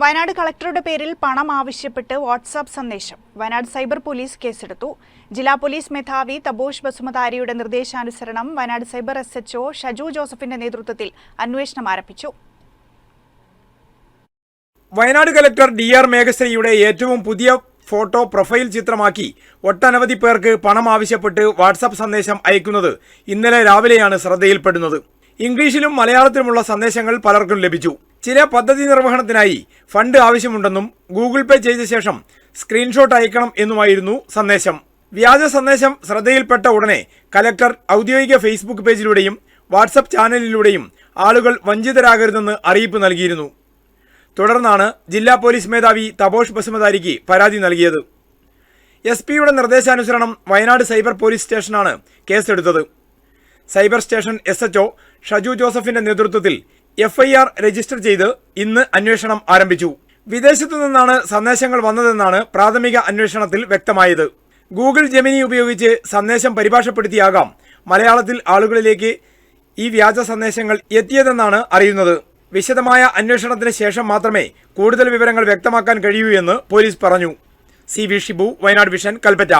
വയനാട് കളക്ടറുടെ പേരിൽ പണം ആവശ്യപ്പെട്ട് വാട്സാപ്പ് സന്ദേശം. വയനാട് സൈബർ പോലീസ് കേസെടുത്തു. ജില്ലാ പോലീസ് മേധാവി തബോഷ് ബസുമതാരിയുടെ നിർദ്ദേശാനുസരണം Wayanad cyber S HO Shaju ജോസഫിന്റെ നേതൃത്വത്തിൽ അന്വേഷണം ആരംഭിച്ചു. വയനാട് കളക്ടർ ഡി ആർ മേഘശ്രീയുടെ ഏറ്റവും പുതിയ ഫോട്ടോ പ്രൊഫൈൽ ചിത്രമാക്കി ഒട്ടനവധി പേർക്ക് പണം ആവശ്യപ്പെട്ട് വാട്സാപ്പ് സന്ദേശം അയക്കുന്നത് ഇന്നലെ രാവിലെയാണ് ശ്രദ്ധയിൽപ്പെടുന്നത്. ഇംഗ്ലീഷിലും മലയാളത്തിലുമുള്ള സന്ദേശങ്ങൾ പലർക്കും ലഭിച്ചു. ചില പദ്ധതി നിർവഹണത്തിനായി ഫണ്ട് ആവശ്യമുണ്ടെന്നും ഗൂഗിൾ പേ ചെയ്ത ശേഷം സ്ക്രീൻഷോട്ട് അയക്കണം എന്നുമായിരുന്നു സന്ദേശം. വ്യാജ സന്ദേശം ശ്രദ്ധയിൽപ്പെട്ട ഉടനെ കലക്ടർ ഔദ്യോഗിക ഫേസ്ബുക്ക് പേജിലൂടെയും വാട്സപ്പ് ചാനലിലൂടെയും ആളുകൾ വഞ്ചിതരാകരുതെന്ന് അറിയിപ്പ് നൽകിയിരുന്നു. തുടർന്നാണ് ജില്ലാ പോലീസ് മേധാവി തപോഷ് ബസുമതാരിക്ക് പരാതി നൽകിയത്. എസ് പിയുടെ നിർദ്ദേശാനുസരണം വയനാട് സൈബർ പോലീസ് സ്റ്റേഷനാണ് കേസെടുത്തത്. Cyber station S HO Shaju ജോസഫിന്റെ നേതൃത്വത്തിൽ എഫ്ഐആർ രജിസ്റ്റർ ചെയ്ത് ഇന്ന് അന്വേഷണം ആരംഭിച്ചു. വിദേശത്തു നിന്നാണ് സന്ദേശങ്ങൾ വന്നതെന്നാണ് പ്രാഥമിക അന്വേഷണത്തിൽ വ്യക്തമായത്. ഗൂഗിൾ ജെമിനി ഉപയോഗിച്ച് സന്ദേശം പരിഭാഷപ്പെടുത്തിയാകാം മലയാളത്തിൽ ആളുകളിലേക്ക് ഈ വ്യാജ സന്ദേശങ്ങൾ എത്തിയതെന്നാണ് അറിയുന്നത്. വിശദമായ അന്വേഷണത്തിന് ശേഷം മാത്രമേ കൂടുതൽ വിവരങ്ങൾ വ്യക്തമാക്കാൻ കഴിയൂ എന്ന് പോലീസ് പറഞ്ഞു. C V Shibu Wayanad vision Kalpetta.